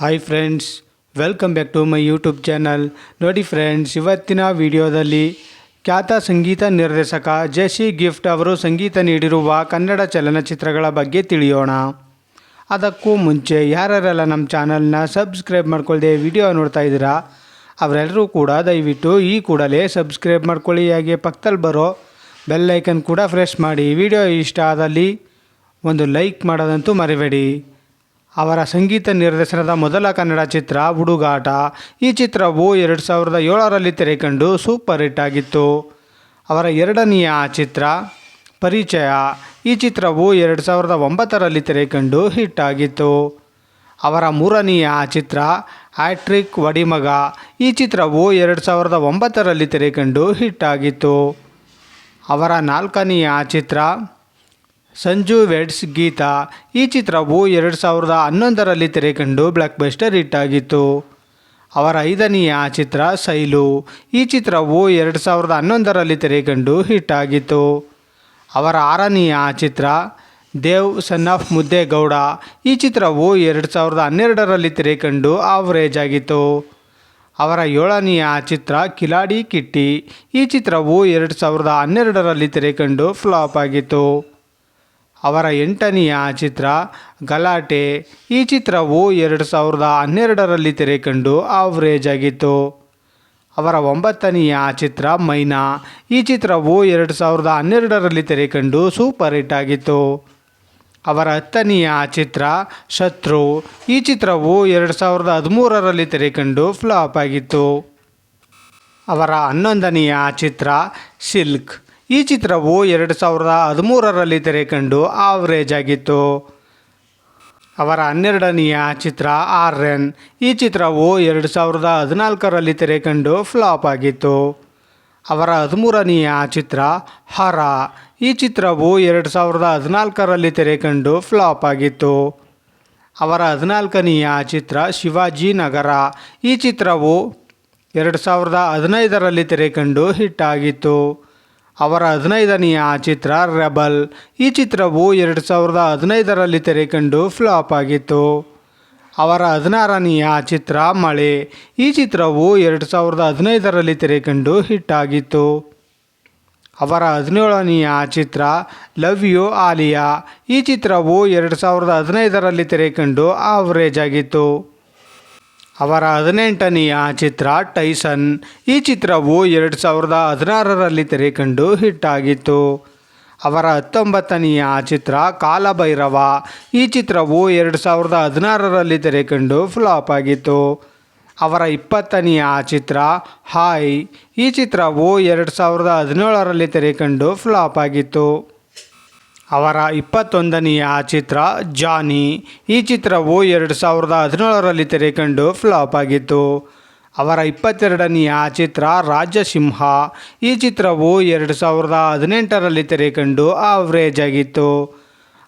Hi friends welcome back to my YouTube channel ನೋಡಿ friends ಇವತ್ತಿನ ವಿಡಿಯೋದಲ್ಲಿ ಖ್ಯಾತ ಸಂಗೀತ ನಿರ್ದೇಶಕ ಜೆಸಿ ಗಿಫ್ಟ್ ಅವರು ಸಂಗೀತ ನೀಡಿರುವ ಕನ್ನಡ ಚಲನಚಿತ್ರಗಳ ಬಗ್ಗೆ ತಿಳಿಯೋಣ. ಅದಕ್ಕೂ ಮುಂಚೆ ಯಾರ್ಯಾರೆಲ್ಲ ನಮ್ಮ ಚಾನಲ್ನ ಸಬ್ಸ್ಕ್ರೈಬ್ ಮಾಡ್ಕೊಳ್ಳದೆ ವಿಡಿಯೋ ನೋಡ್ತಾ ಇದ್ದೀರಾ, ಅವರೆಲ್ಲರೂ ಕೂಡ ದಯವಿಟ್ಟು ಈ ಕೂಡಲೇ ಸಬ್ಸ್ಕ್ರೈಬ್ ಮಾಡ್ಕೊಳ್ಳಿ. ಹಾಗೆ ಪಕ್ಕದಲ್ಲಿ ಬರೋ ಬೆಲ್ಲೈಕನ್ ಕೂಡ ಫ್ರೆಶ್ ಮಾಡಿ. ವಿಡಿಯೋ ಇಷ್ಟ ಆದಲ್ಲಿ ಒಂದು ಲೈಕ್ ಮಾಡೋದಂತೂ ಮರಿಬೇಡಿ. ಅವರ ಸಂಗೀತ ನಿರ್ದೇಶನದ ಮೊದಲ ಕನ್ನಡ ಚಿತ್ರ ಹುಡುಗಾಟ ಈ ಚಿತ್ರವು ಎರಡು ಸಾವಿರದ ಏಳರಲ್ಲಿ ತೆರೆಕಂಡು ಸೂಪರ್ ಹಿಟ್ ಆಗಿತ್ತು. ಅವರ ಎರಡನೆಯ ಚಿತ್ರ ಪರಿಚಯ. ಈ ಚಿತ್ರವು ಎರಡು ಸಾವಿರದ ಒಂಬತ್ತರಲ್ಲಿ ತೆರೆಕಂಡು ಹಿಟ್ ಆಗಿತ್ತು. ಅವರ ಮೂರನೆಯ ಚಿತ್ರ ಹ್ಯಾಟ್ರಿಕ್ ವಡಿಮಗ. ಈ ಚಿತ್ರವು ಎರಡು ಸಾವಿರದ ಒಂಬತ್ತರಲ್ಲಿ ತೆರೆಕಂಡು ಹಿಟ್ ಆಗಿತ್ತು. ಅವರ ನಾಲ್ಕನೆಯ ಚಿತ್ರ ಸಂಜು ವೆಡ್ಸ್ ಗೀತಾ ಈ ಚಿತ್ರವು ಎರಡು ಸಾವಿರದ ಹನ್ನೊಂದರಲ್ಲಿ ತೆರೆಕಂಡು ಬ್ಲಾಕ್ಬಸ್ಟರ್ ಹಿಟ್ ಆಗಿತ್ತು. ಅವರ ಐದನೆಯ ಚಿತ್ರ ಸೈಲು ಈ ಚಿತ್ರವು ಎರಡು ಸಾವಿರದ ಹನ್ನೊಂದರಲ್ಲಿ ತೆರೆಕಂಡು ಹಿಟ್ ಆಗಿತ್ತು. ಅವರ ಆರನೆಯ ಚಿತ್ರ ದೇವ್ ಸನ್ ಆಫ್ ಮುದ್ದೇಗೌಡ ಈ ಚಿತ್ರವು ಎರಡು ಸಾವಿರದ ಹನ್ನೆರಡರಲ್ಲಿ ತೆರೆಕಂಡು ಆವರೇಜ್ ಆಗಿತ್ತು. ಅವರ ಏಳನೆಯ ಚಿತ್ರ ಕಿಲಾಡಿ ಕಿಟ್ಟಿ ಈ ಚಿತ್ರವು ಎರಡು ಸಾವಿರದ ಹನ್ನೆರಡರಲ್ಲಿ ತೆರೆಕಂಡು ಫ್ಲಾಪ್ ಆಗಿತ್ತು. ಅವರ ಎಂಟನೆಯ ಚಿತ್ರ ಗಲಾಟೆ. ಈ ಚಿತ್ರವು ಎರಡು ಸಾವಿರದ ಹನ್ನೆರಡರಲ್ಲಿ ತೆರೆಕಂಡು ಆವ್ರೇಜ್ ಆಗಿತ್ತು. ಅವರ ಒಂಬತ್ತನೆಯ ಚಿತ್ರ ಮೈನಾ. ಈ ಚಿತ್ರವು ಎರಡು ಸಾವಿರದ ಹನ್ನೆರಡರಲ್ಲಿ ತೆರೆಕಂಡು ಸೂಪರ್ ಹಿಟ್ ಆಗಿತ್ತು. ಅವರ ಹತ್ತನೆಯ ಚಿತ್ರ ಶತ್ರು. ಈ ಚಿತ್ರವು ಎರಡು ಸಾವಿರದ ಹದಿಮೂರರಲ್ಲಿ ತೆರೆಕಂಡು ಫ್ಲಾಪ್ ಆಗಿತ್ತು. ಅವರ ಹನ್ನೊಂದನೆಯ ಚಿತ್ರ ಸಿಲ್ಕ್. ಈ ಚಿತ್ರವು ಎರಡು ಸಾವಿರದ ಹದಿಮೂರರಲ್ಲಿ ತೆರೆಕಂಡು ಆವರೇಜ್ ಆಗಿತ್ತು. ಅವರ ಹನ್ನೆರಡನೆಯ ಚಿತ್ರ ಆರ್ಯನ್ ಈ ಚಿತ್ರವು ಎರಡು ಸಾವಿರದ ಹದಿನಾಲ್ಕರಲ್ಲಿ ತೆರೆಕಂಡು ಫ್ಲಾಪ್ ಆಗಿತ್ತು. ಅವರ ಹದಿಮೂರನೆಯ ಚಿತ್ರ ಹರ. ಈ ಚಿತ್ರವು ಎರಡು ಸಾವಿರದ ಹದಿನಾಲ್ಕರಲ್ಲಿ ತೆರೆಕಂಡು ಫ್ಲಾಪ್ ಆಗಿತ್ತು. ಅವರ ಹದಿನಾಲ್ಕನೆಯ ಚಿತ್ರ ಶಿವಾಜಿ ನಗರ. ಈ ಚಿತ್ರವು ಎರಡು ಸಾವಿರದ ಹದಿನೈದರಲ್ಲಿ ತೆರೆಕಂಡು ಹಿಟ್ ಆಗಿತ್ತು. ಅವರ ಹದಿನೈದನೆಯ ಚಿತ್ರ, ರೆಬಲ್. ಈ ಚಿತ್ರವು ಎರಡು ಸಾವಿರದ ಹದಿನೈದರಲ್ಲಿ ತೆರೆಕಂಡು ಫ್ಲಾಪ್ ಆಗಿತ್ತು. ಅವರ ಹದಿನಾರನೆಯ ಚಿತ್ರ, ಮಳೆ. ಈ ಚಿತ್ರವು ಎರಡು ಸಾವಿರದ ಹದಿನೈದರಲ್ಲಿ ತೆರೆಕಂಡು ಹಿಟ್ ಆಗಿತ್ತು. ಅವರ ಹದಿನೇಳನೆಯ ಚಿತ್ರ, ಲವ್ ಯು ಆಲಿಯಾ. ಈ ಚಿತ್ರವು ಎರಡು ಸಾವಿರದ ಹದಿನೈದರಲ್ಲಿ ತೆರೆಕಂಡು ಆವರೇಜ್ ಆಗಿತ್ತು. ಅವರ ಹದಿನೆಂಟನೆಯ ಚಿತ್ರ ಟೈಸನ್. ಈ ಚಿತ್ರವು ಎರಡು ಸಾವಿರದ ಹದಿನಾರರಲ್ಲಿ ತೆರೆಕಂಡು ಹಿಟ್ ಆಗಿತ್ತು. ಅವರ ಹತ್ತೊಂಬತ್ತನೆಯ ಚಿತ್ರ ಕಾಲಭೈರವ. ಈ ಚಿತ್ರವು ಎರಡು ಸಾವಿರದ ಹದಿನಾರರಲ್ಲಿ ತೆರೆಕಂಡು ಫ್ಲಾಪ್ ಆಗಿತ್ತು. ಅವರ ಇಪ್ಪತ್ತನೆಯ ಚಿತ್ರ ಹಾಯ್. ಈ ಚಿತ್ರವು ಎರಡು ಸಾವಿರದ ಹದಿನೇಳರಲ್ಲಿ ತೆರೆಕಂಡು ಫ್ಲಾಪ್ ಆಗಿತ್ತು. ಅವರ ಇಪ್ಪತ್ತೊಂದನೆಯ ಚಿತ್ರ, ಜಾನಿ. ಈ ಚಿತ್ರವು ಎರಡು ಸಾವಿರದ ಹದಿನೇಳರಲ್ಲಿ ತೆರೆಕಂಡು ಫ್ಲಾಪ್ ಆಗಿತ್ತು. ಅವರ ಇಪ್ಪತ್ತೆರಡನೆಯ ಚಿತ್ರ, ರಾಜಸಿಂಹ. ಈ ಚಿತ್ರವು ಎರಡು ಸಾವಿರದ ಹದಿನೆಂಟರಲ್ಲಿ ತೆರೆಕಂಡು ಆವ್ರೇಜ್ ಆಗಿತ್ತು.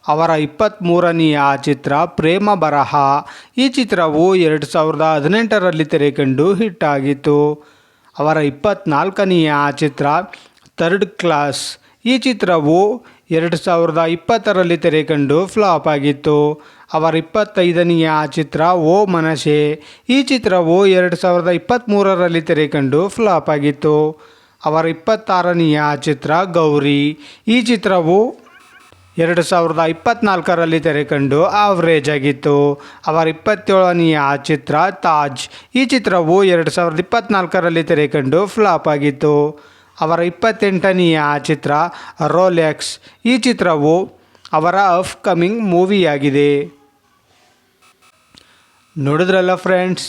ಅವರ ಇಪ್ಪತ್ತ್ಮೂರನೆಯ ಚಿತ್ರ, ಪ್ರೇಮ ಬರಹ. ಈ ಚಿತ್ರವು ಎರಡು ಸಾವಿರದ ಹದಿನೆಂಟರಲ್ಲಿ ತೆರೆಕಂಡು ಹಿಟ್ ಆಗಿತ್ತು. ಅವರ ಇಪ್ಪತ್ತ್ನಾಲ್ಕನೆಯ ಚಿತ್ರ ಥರ್ಡ್ ಕ್ಲಾಸ್ ಈ ಚಿತ್ರವು ಎರಡು ಸಾವಿರದ ಇಪ್ಪತ್ತರಲ್ಲಿ ತೆರೆಕಂಡು ಫ್ಲಾಪ್ ಆಗಿತ್ತು. ಅವರ ಇಪ್ಪತ್ತೈದನೆಯ ಚಿತ್ರ ಓ ಮನಸೆ ಈ ಚಿತ್ರವು ಎರಡು ಸಾವಿರದ ಇಪ್ಪತ್ತ್ಮೂರರಲ್ಲಿ ತೆರೆಕಂಡು ಫ್ಲಾಪ್ ಆಗಿತ್ತು. ಅವರ ಇಪ್ಪತ್ತಾರನೆಯ ಚಿತ್ರ ಗೌರಿ. ಈ ಚಿತ್ರವು ಎರಡು ಸಾವಿರದ ಇಪ್ಪತ್ತ್ನಾಲ್ಕರಲ್ಲಿ ತೆರೆಕಂಡು ಆವ್ರೇಜ್ ಆಗಿತ್ತು. ಅವರ ಇಪ್ಪತ್ತೇಳನೆಯ ಚಿತ್ರ ತಾಜ್. ಈ ಚಿತ್ರವು ಎರಡು ಸಾವಿರದ ಇಪ್ಪತ್ತ್ನಾಲ್ಕರಲ್ಲಿ ತೆರೆಕಂಡು ಫ್ಲಾಪ್ ಆಗಿತ್ತು. ಅವರ ಇಪ್ಪತ್ತೆಂಟನೆಯ ಚಿತ್ರ ರೋಲೆಕ್ಸ್. ಈ ಚಿತ್ರವು ಅವರ ಅಫ್ಕಮಿಂಗ್ ಮೂವಿಯಾಗಿದೆ. ನೋಡಿದ್ರಲ್ಲ ಫ್ರೆಂಡ್ಸ್,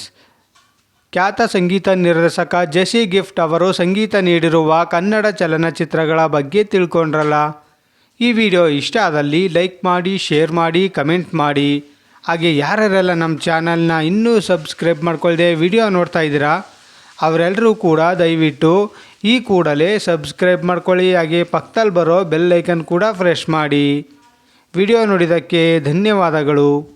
ಖ್ಯಾತ ಸಂಗೀತ ನಿರ್ದೇಶಕ ಜೆಸಿ ಗಿಫ್ಟ್ ಅವರು ಸಂಗೀತ ನೀಡಿರುವ ಕನ್ನಡ ಚಲನಚಿತ್ರಗಳ ಬಗ್ಗೆ ತಿಳ್ಕೊಂಡ್ರಲ್ಲ. ಈ ವಿಡಿಯೋ ಇಷ್ಟ ಆದಲ್ಲಿ ಲೈಕ್ ಮಾಡಿ, ಶೇರ್ ಮಾಡಿ, ಕಮೆಂಟ್ ಮಾಡಿ. ಹಾಗೆ ಯಾರ್ಯಾರೆಲ್ಲ ನಮ್ಮ ಚಾನಲ್ನ ಇನ್ನೂ ಸಬ್ಸ್ಕ್ರೈಬ್ ಮಾಡ್ಕೊಳ್ದೆ ವಿಡಿಯೋ ನೋಡ್ತಾ ಇದ್ದೀರಾ ಅವರೆಲ್ಲರೂ ಕೂಡ ದಯವಿಟ್ಟು ಈ ಕೂಡಲೇ ಸಬ್ಸ್ಕ್ರೈಬ್ ಮಾಡ್ಕೊಳ್ಳಿ, ಹಾಗೆ ಪಕ್ಕದಲ್ಲಿ ಬರೋ ಬೆಲ್ ಐಕನ್ ಕೂಡ ಫ್ರೆಶ್ ಮಾಡಿ. ವಿಡಿಯೋ ನೋಡಿದ್ದಕ್ಕೆ ಧನ್ಯವಾದಗಳು.